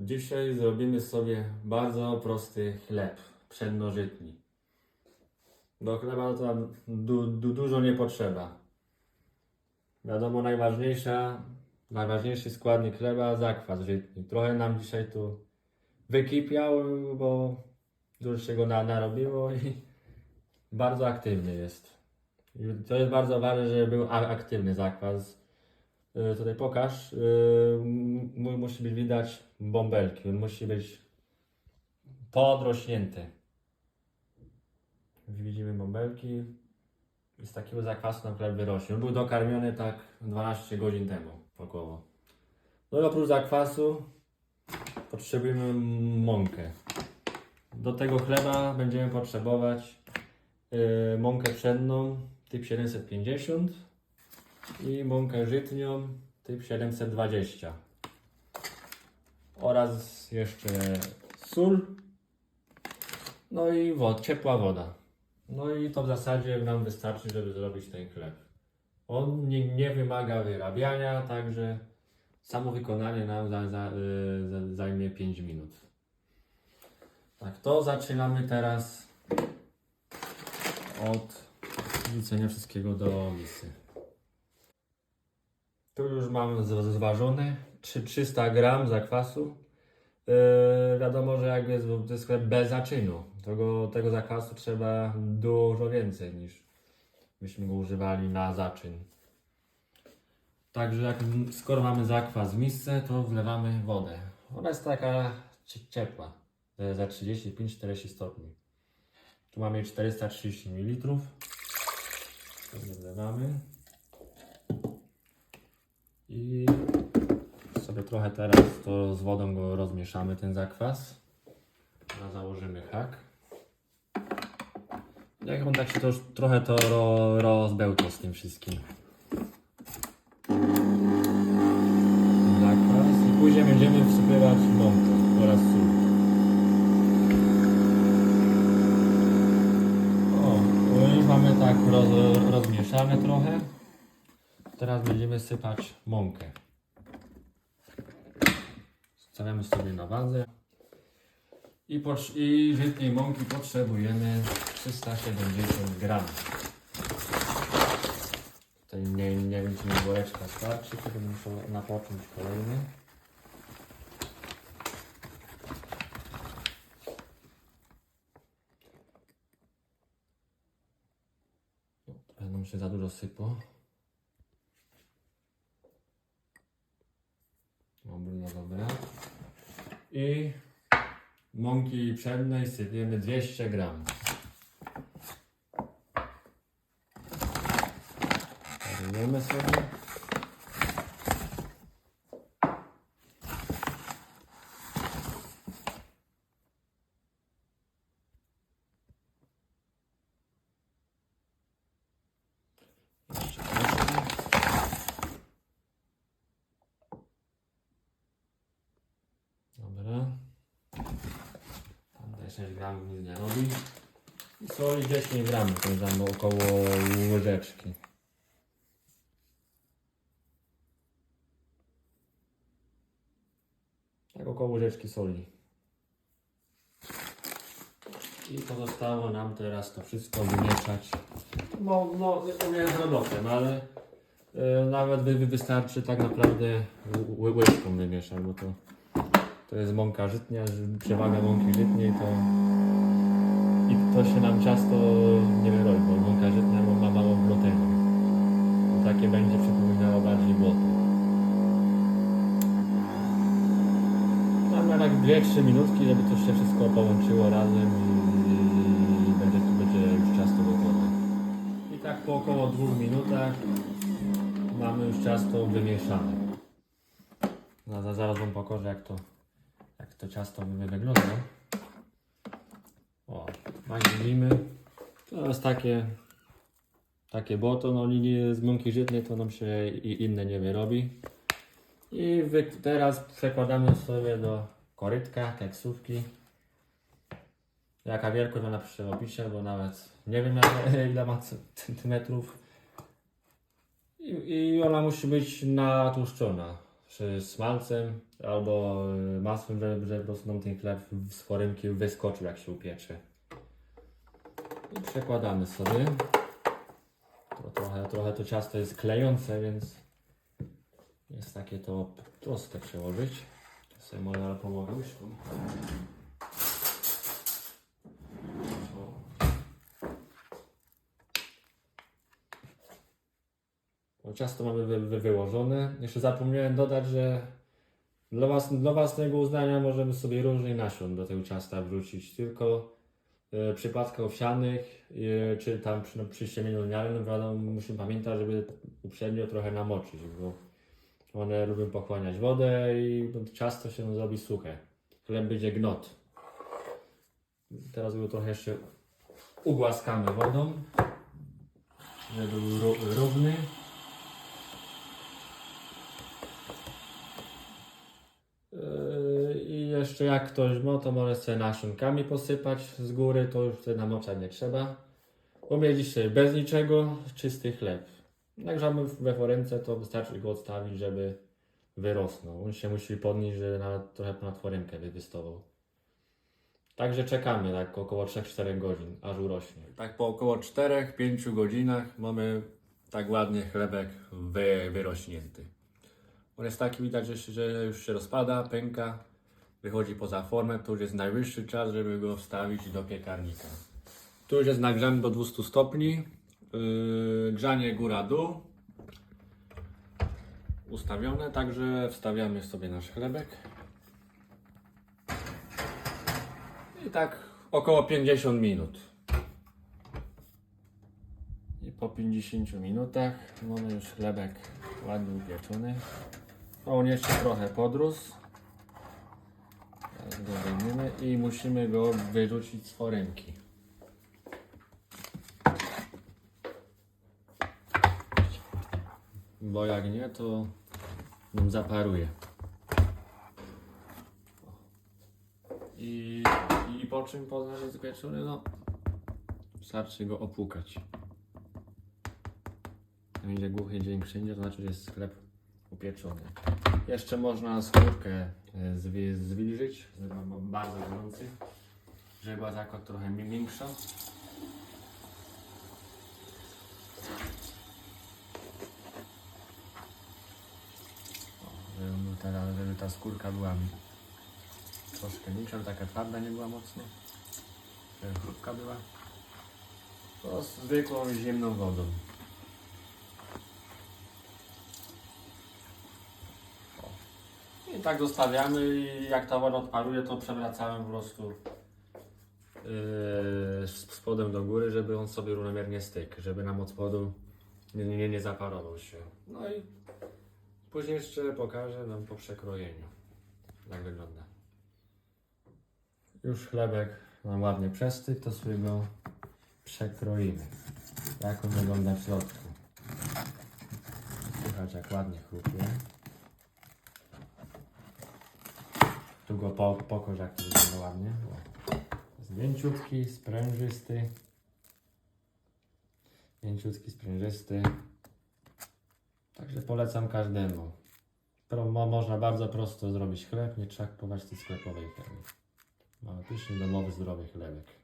Dzisiaj zrobimy sobie bardzo prosty chleb pszennożytni. Do chleba to du, du, dużo nie potrzeba. Wiadomo, najważniejsza, najważniejszy składnik chleba zakwas żytni. Trochę nam dzisiaj tu wykipiał, bo dużo się go na, narobiło i bardzo aktywny jest. To jest bardzo ważne, żeby był aktywny zakwas. Y, Tutaj pokaż. M- Mój musi być widać bąbelki. On musi być podrośnięty. Widzimy bąbelki. Z takiego zakwasu nam chleb wyrośnie. On był dokarmiony tak 12 godzin temu około. No i oprócz zakwasu potrzebujemy mąkę. Do tego chleba będziemy potrzebować y, mąkę pszenną typ 750 i mąkę żytnią typ 720 oraz jeszcze sól. No i wod, ciepła woda. No i to w zasadzie nam wystarczy, żeby zrobić ten chleb. On nie, nie wymaga wyrabiania, także samo wykonanie nam za, za, y, za, zajmie 5 minut. Tak, to zaczynamy teraz od wrzucenia wszystkiego do misy. Tu już mam zważone trzy- 300 gram zakwasu. Yy, wiadomo, że jak jest, to jest chleb bez zaczynu. Tego, tego zakwasu trzeba dużo więcej niż byśmy go używali na zaczyn. Także jak, skoro mamy zakwas w misce, to wlewamy wodę. Ona jest taka cie- ciepła, za 35-40 stopni. Tu mamy 430 ml. Wlewamy. I sobie trochę teraz to z wodą go rozmieszamy, ten zakwas. Teraz założymy hak. Jak on tak się to już trochę to ro, rozbełtał z tym wszystkim. Zakwas. I później będziemy wsypywać mąkę oraz sól. O, no już mamy tak roz, rozmieszane trochę. Teraz będziemy sypać mąkę. Stawiamy sobie na wadze. I, I żytniej mąki potrzebujemy 370 gram. Tutaj nie, nie wiem, czy mi woreczka starczy, będę musiał napocząć kolejny. Nam się za dużo sypło. I mąki pszennej sypiemy 200 gram. Parujemy sobie. Jeszcze troszkę. Dobra. Tam te 6 gramów nic nie robi. I soli 10 gramów, to jest tam około łyżeczki. Tak około łyżeczki soli. I pozostało nam teraz to wszystko wymieszać. No, no, nie jest robotem, ale e, nawet wy, wy- wystarczy tak naprawdę ły- ły- łyżką wymieszać, bo to to jest mąka żytnia, przewaga mąki żytniej to i to się nam ciasto nie wyrobi, bo mąka żytnia ma mało. I takie będzie przypominało bardziej błoto. Mamy tak 2-3 minutki, żeby to się wszystko połączyło razem i, będzie, to będzie już ciasto gotowe. I tak po około 2 minutach mamy już ciasto wymieszane. No, za- zaraz wam pokażę jak to jak to ciasto wy- wygląda. O, jak to jest takie, takie błoto, no linie z mąki żytnej to nam się i inne nie wyrobi. I teraz przekładamy sobie do korytka, keksówki. Jaka wielkość ona przy opisie, bo nawet nie wiem ile ma centymetrów. I, I ona musi być natłuszczona. Czy smalcem albo y, masłem, żeby, żeby po prostu nam ten chleb z foremki wyskoczył jak się upiecze. I przekładamy sobie. To trochę, trochę to ciasto jest klejące, więc jest takie to proste przełożyć. To sobie może pomogę No, ciasto mamy wy, wy, wyłożone. Jeszcze zapomniałem dodać, że dla, włas, dla własnego uznania możemy sobie różnych nasion do tego ciasta wrzucić. Tylko e, w przypadkach owsianych, e, czy tam przy, no, przy wiadomo, musimy pamiętać, żeby uprzednio trochę namoczyć, bo one lubią pochłaniać wodę i ciasto się zrobi suche. Chleb będzie gnot. Teraz go trochę jeszcze ugłaskamy wodą, żeby był ró- równy. Yy, I jeszcze jak ktoś ma, to może sobie nasionkami posypać z góry, to już wtedy namoczać nie trzeba. Umiedzić sobie bez niczego, czysty chleb. Jak grzamy we foremce, to wystarczy go odstawić, żeby wyrosnął. On się musi podnieść, żeby nawet trochę ponad foremkę wywystował. Także czekamy tak około 3-4 godzin, aż urośnie. Tak po około 4-5 godzinach mamy tak ładnie chlebek wy, wyrośnięty. On jest taki, widać, że, się- że już się rozpada, pęka, wychodzi poza formę, to już jest najwyższy czas, żeby go wstawić do piekarnika. Tu już jest nagrzany do 200 stopni, yy, grzanie góra-dół ustawione, także wstawiamy sobie nasz chlebek. I tak około 50 minut. I po 50 minutach mamy już chlebek ładnie upieczony. On jeszcze trochę podrósł. Go wyjmiemy i musimy go wyrzucić z foremki. Bo jak nie, to nam zaparuje. I, I po czym poznać, że jest pieczony? No, wystarczy go opłukać. Jak Będzie głuchy dzień wszędzie, to znaczy, że jest sklep upieczony. Jeszcze można skórkę e, zwi- zwilżyć, bardzo gorący, żeby była taka trochę mi- miększa. Żeby, ta, ta skórka była troszkę miększa, żeby taka twarda nie była mocno, żeby chrupka była. To z zwykłą zimną wodą. I tak zostawiamy i jak woda odparuje, to przewracamy po prostu yy, spodem do góry, żeby on sobie równomiernie stykł, żeby nam od spodu nie, nie, nie zaparował się. No i później jeszcze pokażę Wam po przekrojeniu, jak wygląda. Już chlebek nam ładnie przestygł, to sobie go przekroimy. Jak on wygląda w środku. Słychać jak ładnie chrupie. Tu go po, jak to wygląda ładnie. Mięciutki, sprężysty. Mięciutki, sprężysty. Także polecam każdemu. Pro, mo, można bardzo prosto zrobić chleb, nie trzeba kupować tej sklepowej chemii. Mamy pyszny, domowy, zdrowy chlebek.